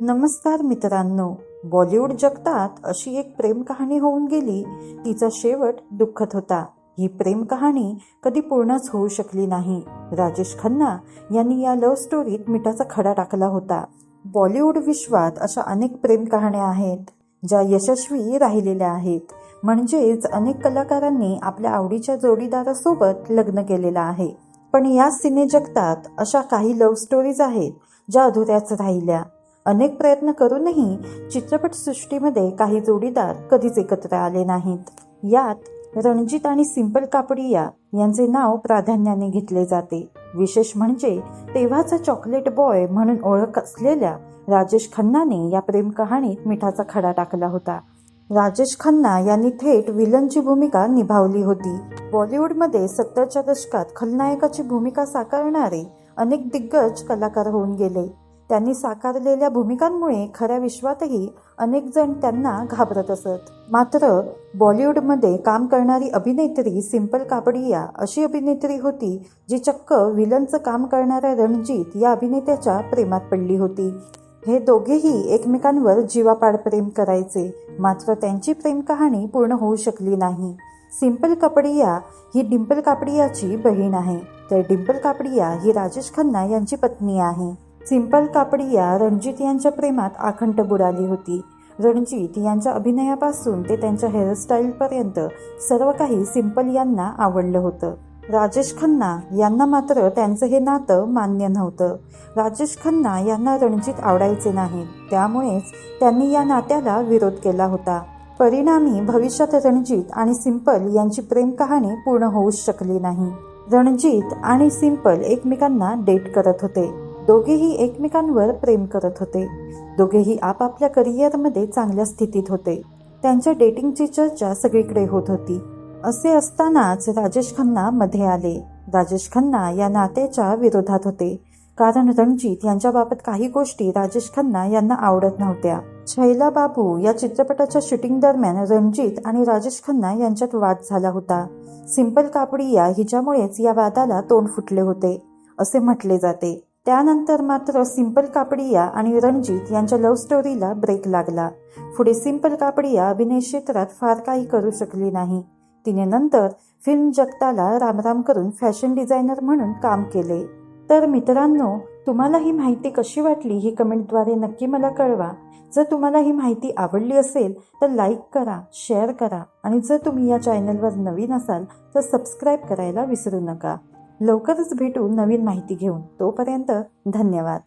नमस्कार मित्रांनो बॉलिवूड जगतात अशी एक प्रेम कहाणी होऊन गेली तिचा शेवट दुःखद होता. ही प्रेम कहाणी कधी पूर्णच होऊ शकली नाही. राजेश खन्ना यांनी या लव्ह स्टोरीत मिठाचा खडा टाकला होता. बॉलिवूड विश्वात अशा अनेक प्रेम कहाण्या आहेत ज्या यशस्वी राहिलेल्या आहेत. म्हणजेच अनेक कलाकारांनी आपल्या आवडीच्या जोडीदारासोबत लग्न केलेलं आहे. पण या सिने जगतात अशा काही लव्ह स्टोरीज आहेत ज्या अधुऱ्याच राहिल्या. अनेक प्रयत्न करूनही चित्रपटसृष्टीमध्ये काही जोडीदार कधीच एकत्र आले नाहीत. यात रणजित आणि सिंपल कापडिया यांचे नाव प्राधान्याने घेतले जाते. विशेष म्हणजे तेव्हाचा चॉकलेट बॉय म्हणून ओळख असलेल्या राजेश खन्नाने या प्रेम कहाणीत मिठाचा खडा टाकला होता. राजेश खन्ना यांनी थेट विलनची भूमिका निभावली होती. बॉलिवूडमध्ये सत्तरच्या दशकात खलनायकाची भूमिका साकारणारे अनेक दिग्गज कलाकार होऊन गेले. त्यांनी साकारलेल्या भूमिकांमुळे खऱ्या विश्वातही अनेक जण त्यांना घाबरत असत. मात्र बॉलिवूडमध्ये काम करणारी अभिनेत्री सिंपल कापडिया अशी अभिनेत्री होती जी चक्क विलनचं काम करणाऱ्या रणजीत या अभिनेत्याच्या प्रेमात पडली होती. हे दोघेही एकमेकांवर जीवापाड प्रेम करायचे मात्र त्यांची प्रेम कहाणी पूर्ण होऊ शकली नाही. सिंपल कापडिया ही डिंपल कापडियाची बहीण आहे. तर डिंपल कापडिया ही राजेश खन्ना यांची पत्नी आहे. सिंपल कापडिया रणजित यांच्या प्रेमात आखंड बुडाली होती. रणजित यांच्या अभिनयापासून ते त्यांच्या हेअरस्टाईलपर्यंत सर्व काही सिंपल यांना आवडलं होतं. राजेश खन्ना यांना मात्र त्यांचं हे नातं मान्य नव्हतं. राजेश खन्ना यांना रणजित आवडायचे नाही. त्यामुळेच त्यांनी या नात्याला विरोध केला होता. परिणामी भविष्यात रणजित आणि सिंपल यांची प्रेम कहाणी पूर्ण होऊच शकली नाही. रणजित आणि सिंपल एकमेकांना डेट करत होते. दोघेही एकमेकांवर प्रेम करत होते. दोघेही आपापल्या करिअरमध्ये चांगल्या स्थितीत होते. त्यांच्या डेटिंगची चर्चा सगळीकडे होत होती. असे असतानाच राजेश खन्ना मध्ये आले. राजेश खन्ना या नात्याच्या विरोधात होते. कारण रणजित यांच्याबाबत काही गोष्टी राजेश खन्ना यांना आवडत नव्हत्या. छैला बाबू या चित्रपटाच्या शूटिंग दरम्यान रणजित आणि राजेश खन्ना यांच्यात वाद झाला होता. सिंपल कापडिया हिच्यामुळेच या वादाला तोंड फुटले होते असे म्हटले जाते. त्यानंतर मात्र सिंपल कापडिया आणि रणजित यांच्या लव्ह स्टोरीला ब्रेक लागला. पुढे सिंपल कापडिया अभिनय क्षेत्रात फार काही करू शकली नाही. तिने नंतर फिल्म जगताला रामराम करून फॅशन डिझायनर म्हणून काम केले. तर मित्रांनो तुम्हाला ही माहिती कशी वाटली ही कमेंटद्वारे नक्की मला कळवा. जर तुम्हाला ही माहिती आवडली असेल तर लाईक करा शेअर करा आणि जर तुम्ही या चॅनलवर नवीन असाल तर सबस्क्राईब करायला विसरू नका. लवकरच भेटू नवीन माहिती घेऊन. तोपर्यंत धन्यवाद.